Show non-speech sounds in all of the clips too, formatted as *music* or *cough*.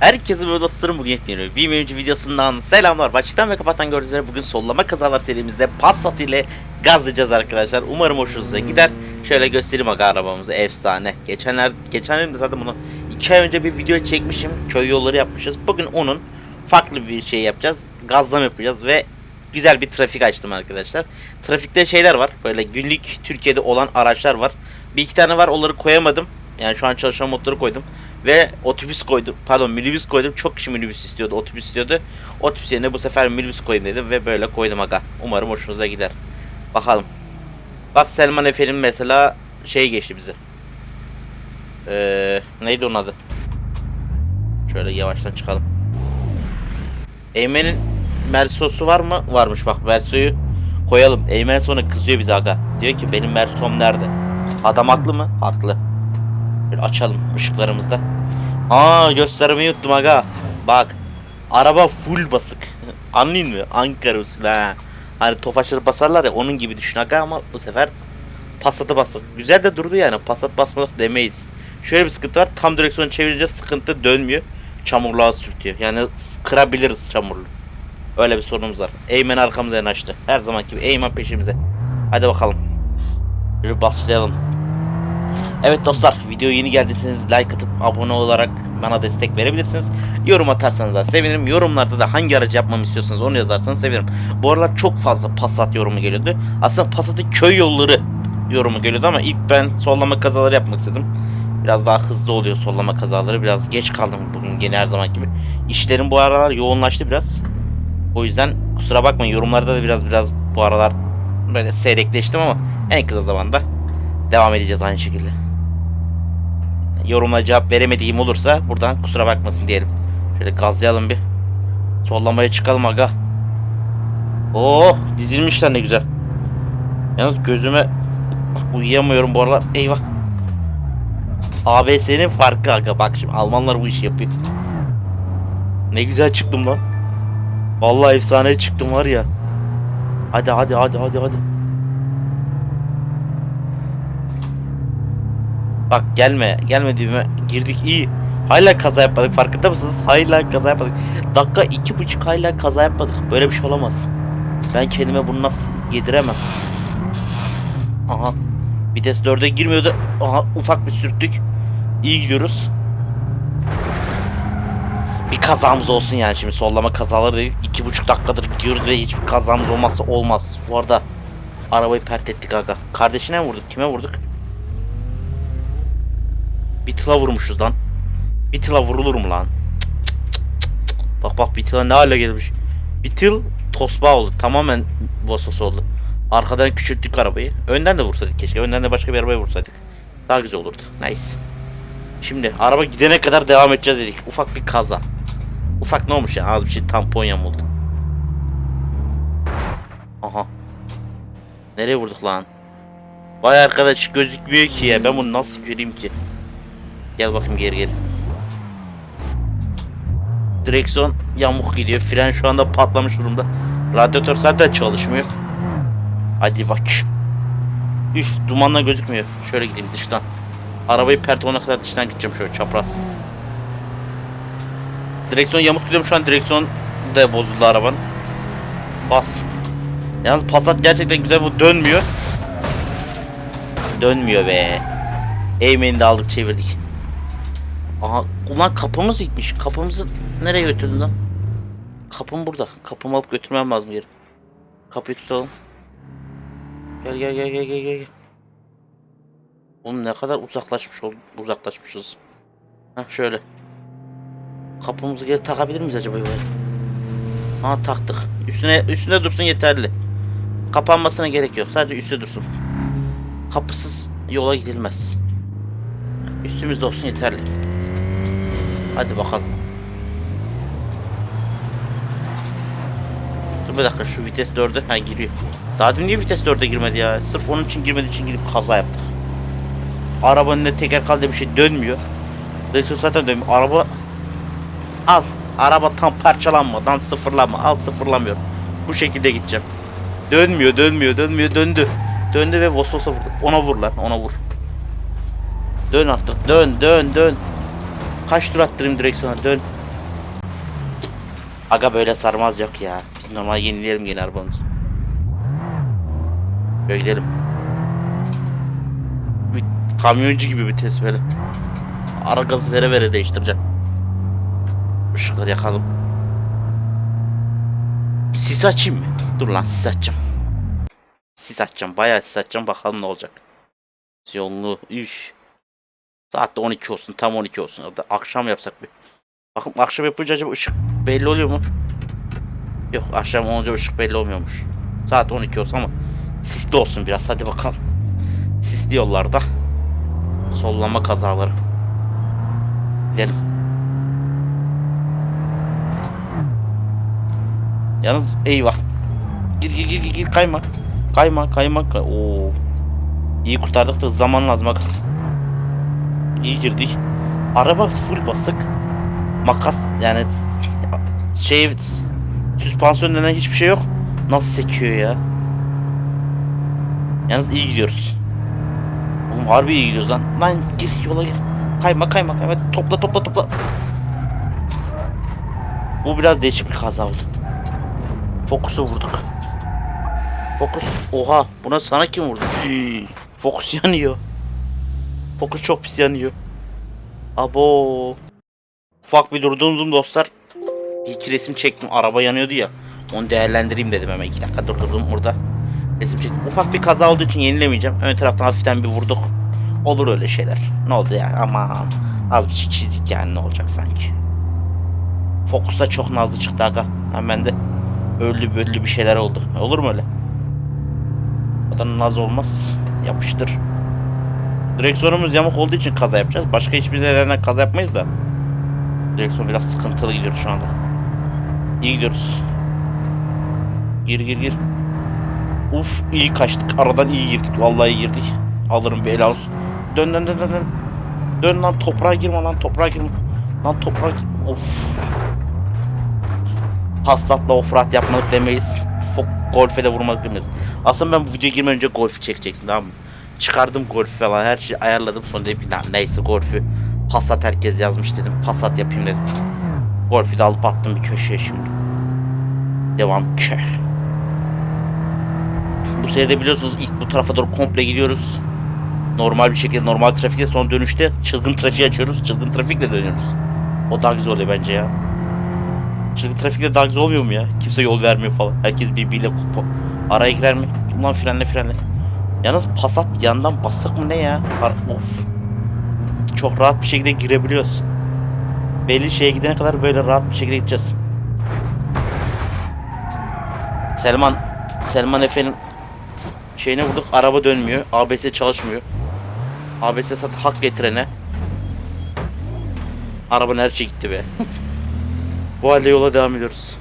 Herkese böyle dostlarım bugün yepyeni bir mevcut videosundan selamlar. Başlıktan ve kapatan gördüğünüz üzere bugün sollama kazalar serimizde Passat ile gazlayacağız arkadaşlar. Umarım hoşunuza gider. Şöyle göstereyim aga arabamızı efsane. Geçenler geçen de zaten bunu 2 ay önce bir video çekmişim. Köy yolları yapmışız. Bugün onun farklı bir şey yapacağız. Gazlama yapacağız ve güzel bir trafik açtım arkadaşlar. Trafikte şeyler var. Böyle günlük Türkiye'de olan araçlar var. Bir iki tane var onları koyamadım. Yani şu an çalışan motoru koydum. Ve otobüs koydum. Pardon minibüs koydum. Çok kişi minibüs istiyordu. Otobüs istiyordu. Otobüs yerine bu sefer minibüs koyayım dedim. Ve böyle koydum aga. Umarım hoşunuza gider. Bakalım. Bak Selman Efe'nin mesela şey geçti bize. Ee, neydi onun adı? Şöyle yavaştan çıkalım. Eymen'in Mersosu var mı? Varmış bak Merso'yu koyalım. Eymen sonra kızıyor bize aga. Diyor ki benim Mersom nerede? Adam haklı mı? Haklı. Böyle açalım ışıklarımızda. Aa göstermeyi unuttum aga. Bak. Araba full basık. *laughs* Anlayın mı? Ankara usulü ha. Hani tofaşları basarlar ya onun gibi düşün aga ama bu sefer Passat'ı bastık. Güzel de durdu yani. Passat basmadık demeyiz. Şöyle bir sıkıntı var. Tam direksiyonu çevirince sıkıntı dönmüyor. Çamurluğa sürtüyor. Yani kırabiliriz çamurlu. Öyle bir sorunumuz var. Eymen arkamıza yanaştı. Her zaman gibi Eymen peşimize. Hadi bakalım. Böyle başlayalım. Evet dostlar videoya yeni geldiyseniz like atıp abone olarak bana destek verebilirsiniz. Yorum atarsanız da sevinirim. Yorumlarda da hangi aracı yapmamı istiyorsanız onu yazarsanız sevinirim. Bu aralar çok fazla Passat yorumu geliyordu. Aslında Passat'ın köy yolları yorumu geliyordu ama ilk ben sollama kazaları yapmak istedim. Biraz daha hızlı oluyor sollama kazaları. Biraz geç kaldım bugün gene her zaman gibi. İşlerim bu aralar yoğunlaştı biraz. O yüzden kusura bakmayın yorumlarda da biraz biraz bu aralar böyle seyrekleştim ama en kısa zamanda devam edeceğiz aynı şekilde yorumla cevap veremediğim olursa buradan kusura bakmasın diyelim. Şöyle gazlayalım bir. Sollamaya çıkalım aga. Oo dizilmişler ne güzel. Yalnız gözüme uyuyamıyorum bu aralar. Eyvah. ABS'nin farkı aga bak şimdi Almanlar bu işi yapıyor. Ne güzel çıktım lan. Vallahi efsane çıktım var ya. Hadi hadi hadi hadi hadi. Bak gelme. Gelme dibime. Girdik iyi. Hala kaza yapmadık. Farkında mısınız? Hala kaza yapmadık. Dakika iki buçuk hala kaza yapmadık. Böyle bir şey olamaz. Ben kendime bunu nasıl yediremem. Aha. Vites 4'e girmiyordu. Aha ufak bir sürttük. İyi gidiyoruz. Bir kazamız olsun yani şimdi sollama kazaları değil. iki buçuk dakikadır gidiyoruz ve hiçbir kazamız olmazsa olmaz. Bu arada arabayı pert ettik aga. Kardeşine mi vurduk? Kime vurduk? Beetle'a vurmuşuz lan. Beetle'a vurulur mu lan? Bak bak Beetle'a ne hale gelmiş. Beetle tosba oldu. Tamamen Vosos oldu. Arkadan küçülttük arabayı. Önden de vursaydık keşke. Önden de başka bir arabaya vursaydık. Daha güzel olurdu. Nice. Şimdi araba gidene kadar devam edeceğiz dedik. Ufak bir kaza. Ufak ne olmuş ya? Az bir şey tampon yamuldu. Aha. Nereye vurduk lan? Vay arkadaş gözükmüyor ki ya. Ben bunu nasıl göreyim ki? Gel bakayım geri gel. Direksiyon yamuk gidiyor. Fren şu anda patlamış durumda. Radyatör zaten çalışmıyor. Hadi bak. Üf dumanla gözükmüyor. Şöyle gideyim dıştan. Arabayı pert olana kadar dıştan gideceğim şöyle çapraz. Direksiyon yamuk gidiyorum şu an direksiyon da bozuldu arabanın. Bas. Yalnız Passat gerçekten güzel bu dönmüyor. Dönmüyor be. Eğmeni de aldık çevirdik. Aha ulan kapımız gitmiş. Kapımızı nereye götürdün lan? Kapım burada. Kapımı alıp götürmem lazım geri. Kapıyı tutalım. Gel gel gel gel gel gel. Oğlum ne kadar uzaklaşmış ol uzaklaşmışız. Ha şöyle. Kapımızı geri takabilir miyiz acaba böyle? Ha taktık. Üstüne üstüne dursun yeterli. Kapanmasına gerek yok. Sadece üstü dursun. Kapısız yola gidilmez. Üstümüzde olsun yeterli. Hadi bakalım. Dur bir dakika şu vites 4'e ha giriyor. Daha dün niye vites 4'e girmedi ya? Sırf onun için girmediği için girip kaza yaptık. Arabanın ne teker kaldı bir şey dönmüyor. Direksiyon zaten dönmüyor. Araba al. Araba tam parçalanmadan sıfırlama. Al sıfırlamıyor. Bu şekilde gideceğim. Dönmüyor, dönmüyor, dönmüyor, döndü. Döndü ve Vosvos'a vurdu. Ona vur lan, ona vur. Dön artık, dön, dön, dön. Kaç tur attırayım direksiyona, dön. Aga böyle sarmaz yok ya. Biz normal yenileyelim yeni arabamızı. Böyle gidelim. Bir kamyoncu gibi bir test böyle. Ara gazı vere vere değiştireceğim. Işıkları yakalım. Sis açayım mı? Dur lan sis açacağım. Sis açacağım. Bayağı sis açacağım. Bakalım ne olacak. Yoğunluğu. Üf. Saat de 12 olsun. Tam 12 olsun. Ya da akşam yapsak bir. Bakın akşam yapınca acaba ışık belli oluyor mu? Yok akşam olunca ışık belli olmuyormuş. Saat 12 olsun ama sisli olsun biraz. Hadi bakalım. Sisli yollarda. Sollama kazaları. Gidelim. Yalnız eyvah. Gir gir gir gir, kayma. Kayma kayma. Kay Oo. İyi kurtardık da zaman lazım bak. İyi girdik. Araba full basık. Makas yani şey süspansiyon denen hiçbir şey yok. Nasıl sekiyor ya? Yalnız iyi gidiyoruz. Oğlum harbi iyi gidiyoruz lan. Lan gir yola gir. Kayma kayma kayma. Topla topla topla. Bu biraz değişik bir kaza oldu. Fokusu vurduk. Fokus. Oha buna sana kim vurdu? Fokus yanıyor. Fokus çok pis yanıyor. Abo. Ufak bir durdurdum dostlar. Bir iki resim çektim. Araba yanıyordu ya. Onu değerlendireyim dedim hemen. iki dakika durdurdum burada. Resim çektim. Ufak bir kaza olduğu için yenilemeyeceğim. Ön taraftan hafiften bir vurduk. Olur öyle şeyler. Ne oldu ya? Aman. Az bir şey çizdik yani ne olacak sanki. Fokus'a çok nazlı çıktı aga. Hemen de öllü böllü bir şeyler oldu. Olur mu öyle? O kadar naz olmaz. Yapıştır. Direksiyonumuz yamuk olduğu için kaza yapacağız. Başka hiçbir nedenden kaza yapmayız da. Direksiyon biraz sıkıntılı gidiyor şu anda. İyi gidiyoruz. Gir gir gir. Uf iyi kaçtık. Aradan iyi girdik. Vallahi girdik. Alırım bir el al. Dön dön dön dön dön. Lan toprağa girme lan toprağa girme. Lan toprağa girme. Of. Passat'la offroad yapmadık demeyiz. Fok golfe de vurmadık demeyiz. Aslında ben bu videoya girmeden önce golfü çekecektim tamam mı? Çıkardım golfü falan her şeyi ayarladım sonra dedim ki "Lan neyse golfü Passat herkes yazmış dedim. Passat yapayım dedim. Golfü de alıp attım bir köşeye şimdi. Devam ki. Bu seride biliyorsunuz ilk bu tarafa doğru komple gidiyoruz. Normal bir şekilde normal trafikte son dönüşte çılgın trafik açıyoruz. Çılgın trafikle dönüyoruz. O daha güzel oluyor bence ya. Çılgın trafikte daha güzel olmuyor mu ya? Kimse yol vermiyor falan. Herkes birbiriyle. Araya girer mi? Ulan frenle frenle. Yalnız Passat yandan basık mı ne ya? Of. Çok rahat bir şekilde girebiliyoruz. Belli şeye gidene kadar böyle rahat bir şekilde gideceğiz. Selman Selman Efe'nin şeyine vurduk araba dönmüyor. ABS çalışmıyor. ABS sat hak getirene. Araba nereye gitti be. *laughs* Bu halde yola devam ediyoruz.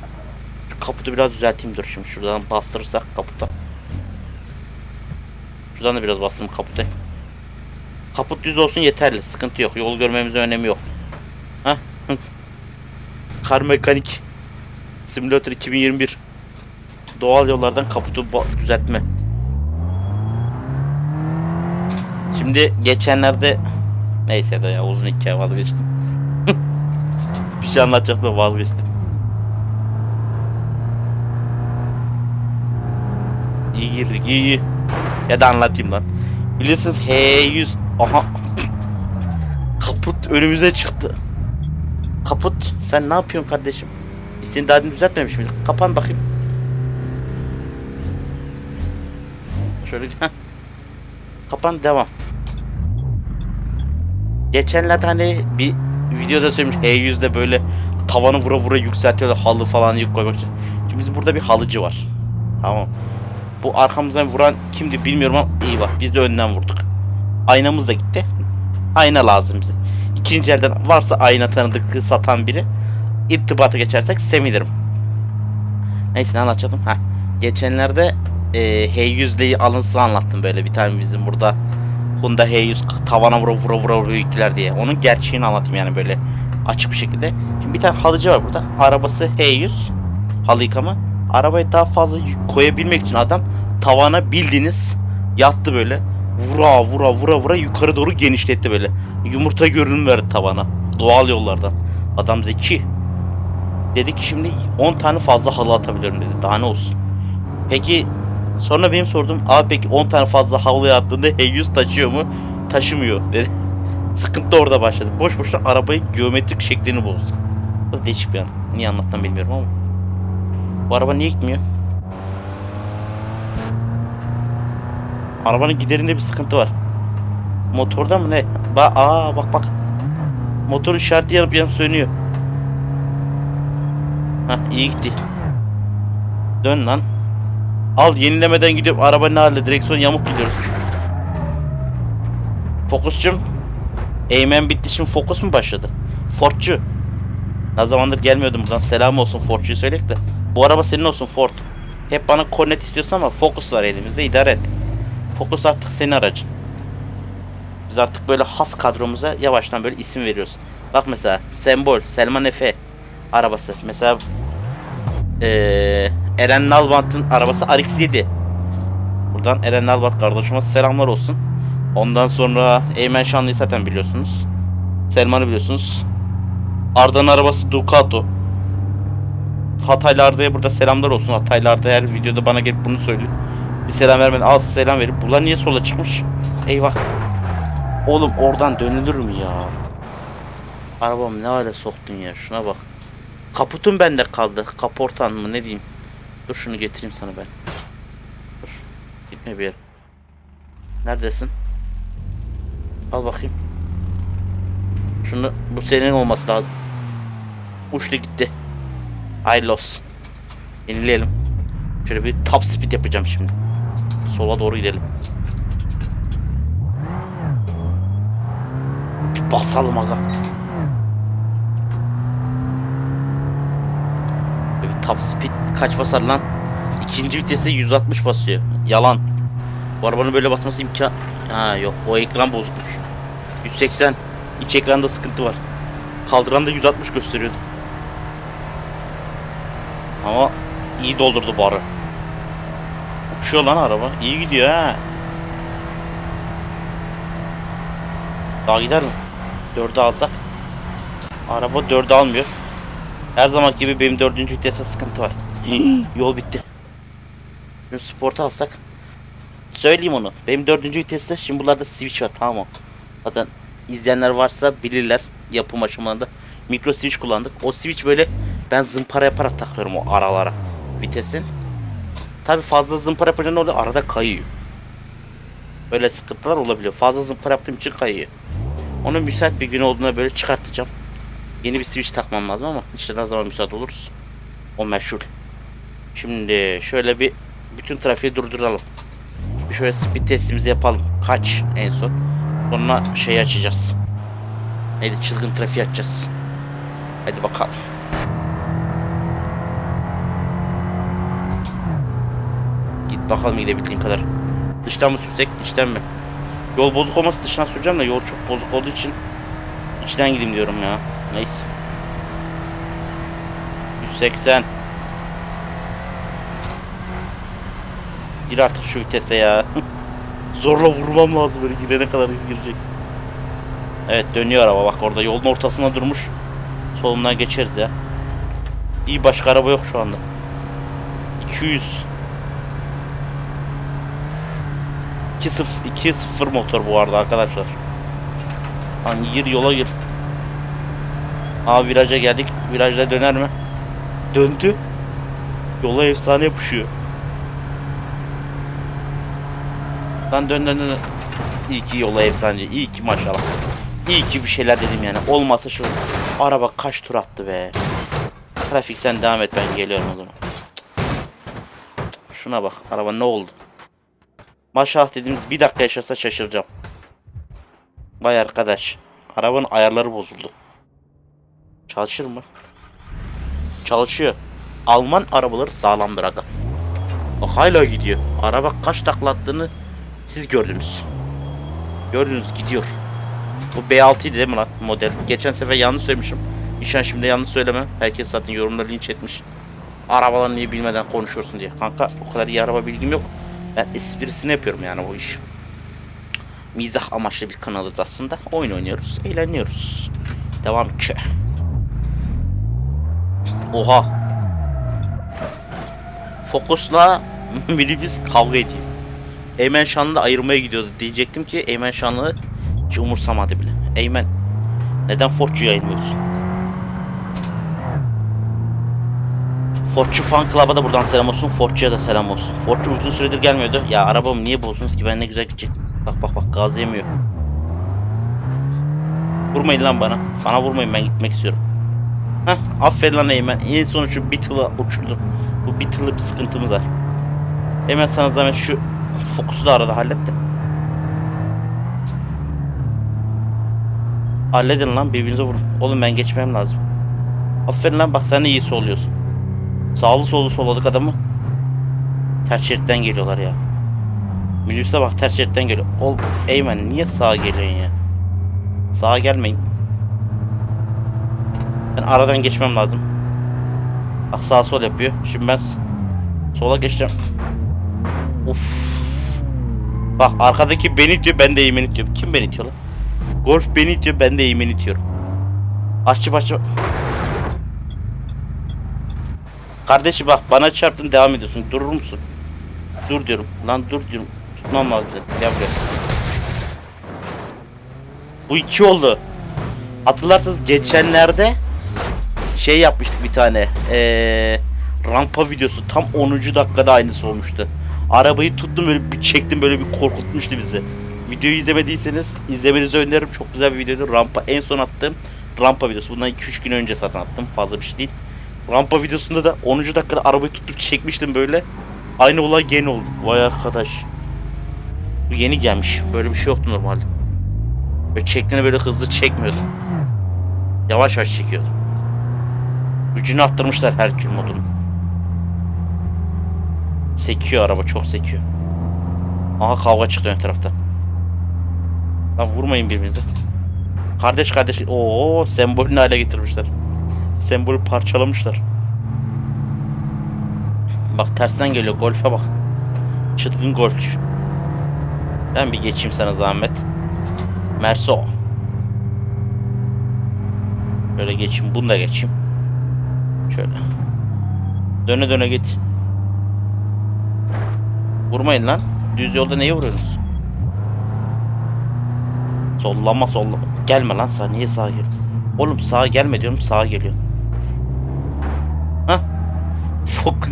Şu kaputu biraz düzelteyim dur şimdi şuradan bastırırsak kaputa. Şuradan da biraz bastım kaputa. Kaput düz olsun yeterli. Sıkıntı yok. Yol görmemizin önemi yok. Hah. *laughs* Kar mekanik. Simulator 2021. Doğal yollardan kaputu düzeltme. Şimdi geçenlerde neyse de ya uzun hikaye vazgeçtim. *laughs* bir şey anlatacaktım vazgeçtim. İyi girdik iyi iyi. Ya da anlatayım lan. Biliyorsunuz H100 aha kaput önümüze çıktı. Kaput sen ne yapıyorsun kardeşim? Dün düzeltmemiş miydik? Kapan bakayım. Şöyle. Kapan devam. Geçenlerde hani bir videoda söylemiş E100'de böyle tavanı vura vura yükseltiyorlar halı falan yük koymak için. Şimdi bizim burada bir halıcı var. Tamam. Bu arkamızdan vuran kimdi bilmiyorum ama eyvah biz de önden vurduk. Aynamız da gitti. Ayna lazım bize. İkinci elden varsa ayna tanıdık satan biri irtibata geçersek sevinirim. Neyse ne anlatacaktım? Ha. Geçenlerde e, H100'leyi alınsın anlattım böyle bir tane bizim burada Honda H100 tavana vura vura vura vura diye. Onun gerçeğini anlatayım yani böyle açık bir şekilde. Şimdi bir tane halıcı var burada. Arabası H100 halı yıkama. Arabayı daha fazla koyabilmek için adam tavana bildiğiniz yattı böyle. Vura vura vura vura yukarı doğru genişletti böyle. Yumurta görünüm verdi tavana. Doğal yollardan. Adam zeki. Dedi ki şimdi 10 tane fazla halı atabiliyorum dedi. Daha ne olsun. Peki sonra benim sordum. Abi peki 10 tane fazla halı attığında H100 taşıyor mu? Taşımıyor dedi. *laughs* Sıkıntı orada başladı. Boş boşuna arabayı geometrik şeklini bozdu. Bu değişik bir an. Niye anlattım bilmiyorum ama. Bu araba niye gitmiyor? Arabanın giderinde bir sıkıntı var. Motorda mı ne? Ba Aa bak bak. Motor işareti yanıp yanıp sönüyor. Hah iyi gitti. Dön lan. Al yenilemeden gidiyorum. Araba ne halde? Direksiyon yamuk gidiyoruz. Fokusçum. Eğmen bitti şimdi fokus mu başladı? Fordçu. Ne zamandır gelmiyordum buradan. Selam olsun Fordçu'yu söyleyek de. Bu araba senin olsun Ford. Hep bana Cornet istiyorsun ama Focus var elimizde idare et. Focus artık senin aracın. Biz artık böyle has kadromuza yavaştan böyle isim veriyoruz. Bak mesela Sembol, Selman Efe arabası. Mesela eee Eren Nalbant'ın arabası RX-7. Buradan Eren Nalbant kardeşime selamlar olsun. Ondan sonra Eymen Şanlı'yı zaten biliyorsunuz. Selman'ı biliyorsunuz. Arda'nın arabası Ducato. Hataylı Arda'ya burada selamlar olsun. Hataylı Arda her videoda bana gelip bunu söylüyor. Bir selam vermeden az selam verip bunlar niye sola çıkmış? Eyvah. Oğlum oradan dönülür mü ya? Arabam ne hale soktun ya şuna bak. Kaputun bende kaldı. Kaportan mı ne diyeyim. Dur şunu getireyim sana ben. Dur. Gitme bir yere. Neredesin? Al bakayım. Şunu bu senin olması lazım. Uçtu gitti. I lost. Yenileyelim. Şöyle bir top speed yapacağım şimdi. Sola doğru gidelim. Bir basalım aga. Bir top speed kaç basar lan? İkinci vitese 160 basıyor. Yalan. Bu arabanın böyle basması imkan... Ha yok o ekran bozukmuş. 180. İç ekranda sıkıntı var. Kaldıranda 160 gösteriyordu. Ama iyi doldurdu barı. Uçuyor lan araba. İyi gidiyor ha. Daha gider mi? 4'ü alsak. Araba 4'ü almıyor. Her zaman gibi benim 4. vitese sıkıntı var. *gasps* Yol bitti. Şimdi sporta alsak. Söyleyeyim onu. Benim 4. viteste şimdi buralarda switch var tamam mı? Zaten izleyenler varsa bilirler yapım aşamalarında mikro switch kullandık. O switch böyle ben zımpara yaparak takıyorum o aralara vitesin. Tabi fazla zımpara yapınca ne oluyor? Arada kayıyor. Böyle sıkıntılar olabiliyor. Fazla zımpara yaptığım için kayıyor. Onun müsait bir gün olduğunda böyle çıkartacağım. Yeni bir switch takmam lazım ama işte ne zaman müsait oluruz. O meşhur. Şimdi şöyle bir bütün trafiği durduralım. Şöyle speed testimizi yapalım. Kaç en son. Sonra şey açacağız. Neydi çılgın trafiği açacağız. Hadi bakalım. Bakalım gidebildiğin kadar. Dıştan mı sürsek içten mi? Yol bozuk olması dıştan süreceğim de yol çok bozuk olduğu için içten gideyim diyorum ya. Neyse. 180 Gir artık şu vitese ya. *laughs* Zorla vurmam lazım böyle girene kadar girecek. Evet dönüyor araba bak orada yolun ortasına durmuş. Solundan geçeriz ya. İyi başka araba yok şu anda. 200 2-0 2-0 motor bu arada arkadaşlar. Hani gir yola gir. Aa viraja geldik. Virajda döner mi? Döndü. Yola efsane yapışıyor. Lan dön dön dön. İyi ki yola efsane. İyi ki maşallah. İyi ki bir şeyler dedim yani. Olmasa şu araba kaç tur attı be. Trafik sen devam et ben geliyorum o zaman. Şuna bak araba ne oldu? Maşallah dedim bir dakika yaşasa şaşıracağım. Vay arkadaş. Arabanın ayarları bozuldu. Çalışır mı? Çalışıyor. Alman arabaları sağlamdır aga. Bak hala gidiyor. Araba kaç takla attığını siz gördünüz. Gördünüz gidiyor. Bu B6 idi değil mi lan model? Geçen sefer yanlış söylemişim. İşan şimdi yanlış söyleme. Herkes zaten yorumda linç etmiş. Arabaları niye bilmeden konuşuyorsun diye. Kanka o kadar iyi araba bilgim yok. Ben esprisini yapıyorum yani bu iş. Mizah amaçlı bir kanalız aslında. Oyun oynuyoruz, eğleniyoruz. Devam ki. Oha. Fokus'la *laughs* minibüs kavga ediyor. Eymen Şanlı ayırmaya gidiyordu. Diyecektim ki Eymen Şanlı hiç umursamadı bile. Eymen neden Fortçu'yu yayınlıyorsun? Fortçu Fan Club'a da buradan selam olsun. Fortçu'ya da selam olsun. Fortçu uzun süredir gelmiyordu. Ya arabamı niye bozdunuz ki ben ne güzel gidecektim. Bak bak bak gaz yemiyor. Vurmayın lan bana. Bana vurmayın ben gitmek istiyorum. Heh aferin lan Eymen. En son şu Beetle'ı uçurdum. Bu Beetle'lı bir sıkıntımız var. Hemen sana zahmet şu fokusu da arada hallet de. Halledin lan birbirinize vurun. Oğlum ben geçmem lazım. Aferin lan bak sen de iyi oluyorsun. Sağlı solu soladık adamı. Ters şeritten geliyorlar ya. Minibüse bak ters şeritten geliyor. Ol Eymen niye sağa geliyorsun ya? Sağa gelmeyin. Ben aradan geçmem lazım. Bak sağ sol yapıyor. Şimdi ben sola geçeceğim. Uf. Bak arkadaki beni itiyor ben de Eymen itiyorum. Kim beni itiyor lan? Golf beni itiyor ben de Eymen itiyorum. Aşçı başçı. Kardeşim bak bana çarptın devam ediyorsun. Durur musun? Dur diyorum. Lan dur diyorum. Tutmam lazım. Gel. Bu iki oldu. Hatırlarsanız geçenlerde şey yapmıştık bir tane. Ee, rampa videosu tam 10. dakikada aynısı olmuştu. Arabayı tuttum böyle bir çektim böyle bir korkutmuştu bizi. Videoyu izlemediyseniz izlemenizi öneririm. Çok güzel bir videoydu. Rampa en son attığım rampa videosu. Bundan 2-3 gün önce zaten attım. Fazla bir şey değil. Rampa videosunda da 10. dakikada arabayı tutup çekmiştim böyle. Aynı olay gene oldu. Vay arkadaş. Bu yeni gelmiş. Böyle bir şey yoktu normalde. Böyle çektiğini böyle hızlı çekmiyordu. Yavaş yavaş çekiyordu. Gücünü arttırmışlar Herkül modunu. Sekiyor araba çok sekiyor. Aha kavga çıktı ön tarafta. Lan vurmayın birbirinize. Kardeş kardeş. Oo sembolünü hale getirmişler. Sembolü parçalamışlar. Bak tersten geliyor golfe bak. Çılgın golfçü. Ben bir geçeyim sana zahmet. Merso. Böyle geçeyim. Bunu da geçeyim. Şöyle. Döne döne git. Vurmayın lan. Düz yolda neye vuruyorsunuz? Sollama sollama. Gelme lan sağa. Niye sağa gel? Oğlum sağa gelme diyorum. Sağa geliyor. Fok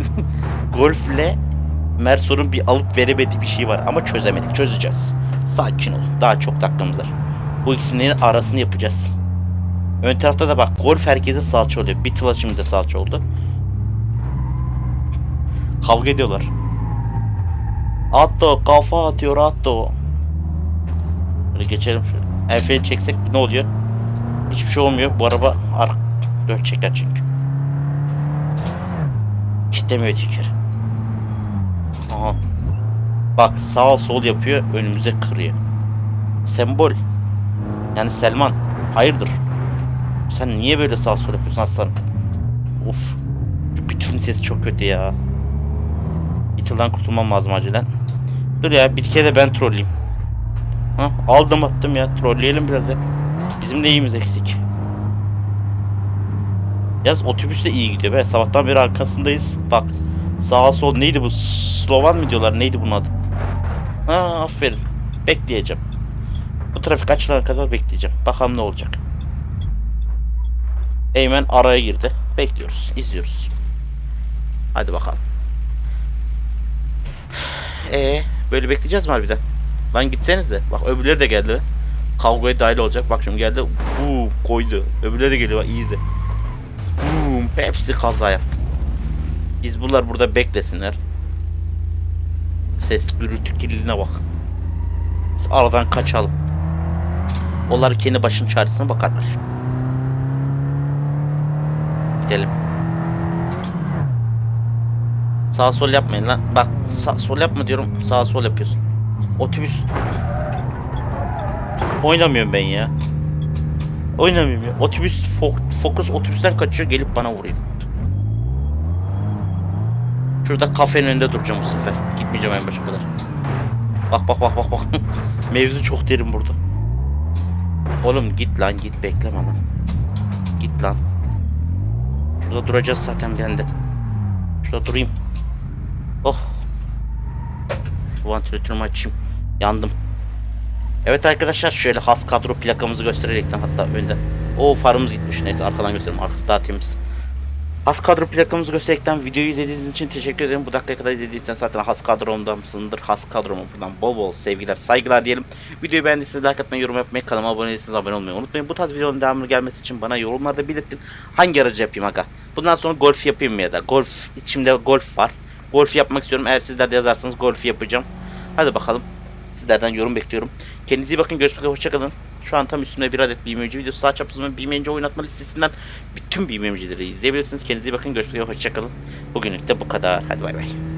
Golf'le Mersor'un bir alıp veremediği bir şey var ama çözemedik. Çözeceğiz. Sakin ol. Daha çok dakikamız var. Bu ikisinin arasını yapacağız. Ön tarafta da bak golf herkese salça oluyor. Beetle şimdi de salça oldu. Kavga ediyorlar. Atto kafa atıyor Atto. Böyle geçelim şöyle. El freni çeksek ne oluyor? Hiçbir şey olmuyor. Bu araba ar dört çeker çünkü. Kitlemiyor teker. Aha. Bak sağ sol yapıyor önümüze kırıyor. Sembol. Yani Selman. Hayırdır? Sen niye böyle sağ sol yapıyorsun aslanım? Of. Şu bütün sesi çok kötü ya. Beetle'dan kurtulmam lazım acilen. Dur ya bir kere de ben trolleyeyim. Ha, aldım attım ya. Trolleyelim biraz ya. Bizim de iyimiz eksik. Yalnız otobüs de iyi gidiyor be. Sabahtan beri arkasındayız. Bak. Sağa sol neydi bu? Slovan mı diyorlar? Neydi bunun adı? Ha aferin. Bekleyeceğim. Bu trafik açılana kadar bekleyeceğim. Bakalım ne olacak. Eymen araya girdi. Bekliyoruz. izliyoruz. Hadi bakalım. Ee, böyle bekleyeceğiz mi harbiden? Lan gitseniz de. Bak öbürleri de geldi. Kavgaya dahil olacak. Bak şimdi geldi. Boom koydu. Öbürleri de geliyor. Bak iyi izle. Hepsi kaza yaptı. Biz bunlar burada beklesinler. Ses gürültü kirliliğine bak. Biz aradan kaçalım. Onlar kendi başının çaresine bakarlar. Gidelim. Sağ sol yapmayın lan. Bak sağ sol yapma diyorum. Sağ sol yapıyorsun. Otobüs. Oynamıyorum ben ya. Oynamıyorum ya. Otobüs fo- fokus otobüsten kaçıyor gelip bana vuruyor. Şurada kafenin önünde duracağım bu sefer. Gitmeyeceğim en başa kadar. Bak bak bak bak bak. *laughs* Mevzu çok derin burada. Oğlum git lan git bekleme lan. Git lan. Şurada duracağız zaten ben de. Şurada durayım. Oh. Bu açayım. Yandım. Evet arkadaşlar şöyle has kadro plakamızı göstererekten hatta önde. O farımız gitmiş. Neyse arkadan göstereyim. Arkası daha temiz. Has kadro plakamızı göstererekten videoyu izlediğiniz için teşekkür ederim. Bu dakikaya kadar izlediysen zaten has kadromda mısındır? Has kadroma buradan bol bol sevgiler, saygılar diyelim. Videoyu beğendiyseniz like atmayı, yorum yapmayı, kanalıma abone değilseniz abone olmayı unutmayın. Bu tarz videoların devamlı gelmesi için bana yorumlarda belirtin. Hangi aracı yapayım aga? Bundan sonra golf yapayım mı ya da? Golf, içimde golf var. Golf yapmak istiyorum. Eğer sizler de yazarsanız golf yapacağım. Hadi bakalım. Sizlerden yorum bekliyorum. Kendinize iyi bakın. Görüşmek üzere. Hoşçakalın. Şu an tam üstümde bir adet BMWC videosu. Sağ çaprazımın BMWC oynatma listesinden bütün BMWC'leri izleyebilirsiniz. Kendinize iyi bakın. Görüşmek üzere. Hoşçakalın. Bugünlük de bu kadar. Hadi bay bay.